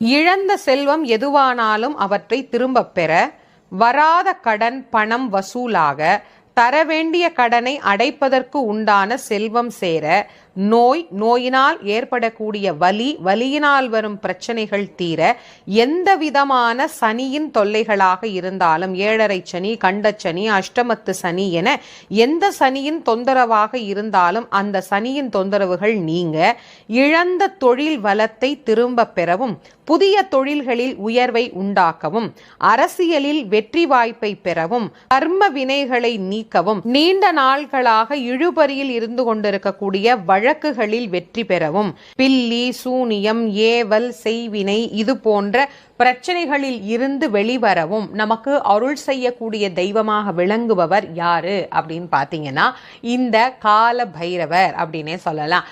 இழந்த செல்வம் எதுவானாலும் அவற்றை திரும்பப் பெற வராத கடன் பணம் வசூலாக தர வேண்டிய கடனை அடைப்பதற்கு உண்டான செல்வம் சேர நோய் நோயினால் ஏற்படக்கூடிய வலி வலியினால் வரும் பிரச்சனைகள் தீர எந்த விதமான சனியின் தொல்லைகளாக இருந்தாலும் ஏழரை சனி கண்டச்சனி அஷ்டமத்து சனி என எந்த சனியின் தொந்தரவாக இருந்தாலும் அந்த சனியின் தொந்தரவுகள் நீங்க இழந்த தொழில் வளத்தை திரும்ப பெறவும் புதிய தொழில்களில் உயர்வை உண்டாக்கவும் அரசியலில் வெற்றி வாய்ப்பை பெறவும் கர்ம வினைகளை நீக்கவும் நீண்ட நாள்களாக இழுபறியில் இருந்து கொண்டிருக்கக்கூடிய வழக்குகளில் வெற்றி பெறவும். பில்லி சூனியம் ஏவல் செய்வினை இது போன்ற பிரச்சனைகளில் இருந்து வெளிவரவும் நமக்கு அருள் செய்யக்கூடிய தெய்வமாக விளங்குபவர் யாரு அப்படின்னு பார்த்தீங்கன்னா இந்த கால பைரவர் அப்படின்னே சொல்லலாம்.